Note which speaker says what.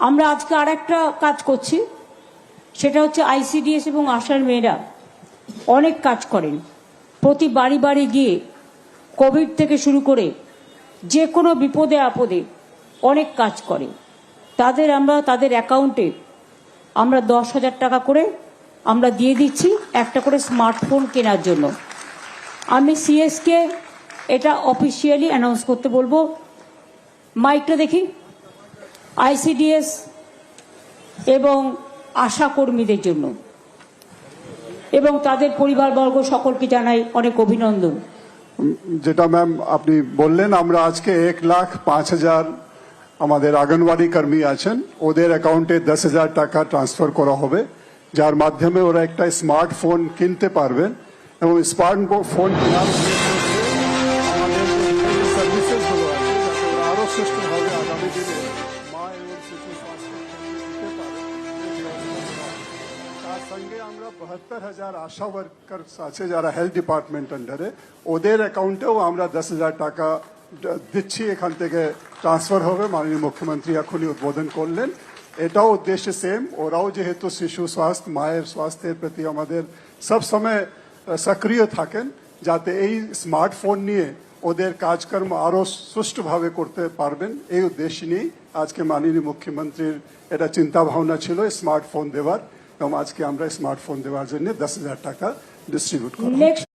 Speaker 1: আমরা আজকে আর একটা কাজ করছি। সেটা হচ্ছে আইসিডিএস এবং আশার মেয়েরা অনেক কাজ করেন। প্রতি বাড়ি বাড়ি গিয়ে কোভিড থেকে শুরু করে যে কোনো বিপদে আপদে অনেক কাজ করে। তাদের আমরা, তাদের অ্যাকাউন্টে আমরা দশ হাজার টাকা করে আমরা দিয়ে দিচ্ছি একটা করে স্মার্টফোন কেনার জন্য। আমি সিএসকে এটা অফিসিয়ালি অ্যানাউন্স করতে বলব। মাইকটা দেখি। আইসিডিএস এবং আশা কর্মীদের জন্য। এবং তাদের পরিবারবর্গ সকলকে জানাই অনেক অভিনন্দন।
Speaker 2: যেটা ম্যাম আপনি বললেন, আমরা আজকে এক লাখ পাঁচ হাজার আমাদের আঙ্গনওয়াড়ি কর্মী আছেন। ওদের অ্যাকাউন্টে দশ হাজার টাকা ট্রান্সফার করা হবে। যার মাধ্যমে ওরা একটা স্মার্টফোন কিনতে পারবেন এবং স্মার্ট ফোন কেনার আমরা বাহাত্তর হাজার আশা ওয়ার্কার আছে যারা হেলথ ডিপার্টমেন্ট আন্ডারে ওদের অ্যাকাউন্টেও আমরা দশ হাজার টাকা দিচ্ছি। এখান থেকে ট্রান্সফার হবে। মাননীয় মুখ্যমন্ত্রী এখনই উদ্বোধন করলেন। এটাও উদ্দেশ্য সেম ওরাও যেহেতু শিশু স্বাস্থ্য, মায়ের স্বাস্থ্যের প্রতি আমাদের সব সময় সক্রিয় থাকেন, যাতে এই স্মার্টফোন নিয়ে ওদের কাজকর্ম আরও সুষ্ঠুভাবে করতে পারবেন, এই উদ্দেশ্য নিয়েই আজকে মাননীয় মুখ্যমন্ত্রীর এটা চিন্তা ভাবনা ছিল স্মার্টফোন দেওয়ার। এবং আজকে আমরা স্মার্টফোন দেওয়ার জন্য দশ হাজার টাকা ডিস্ট্রিবিউট করব
Speaker 1: নেক্সট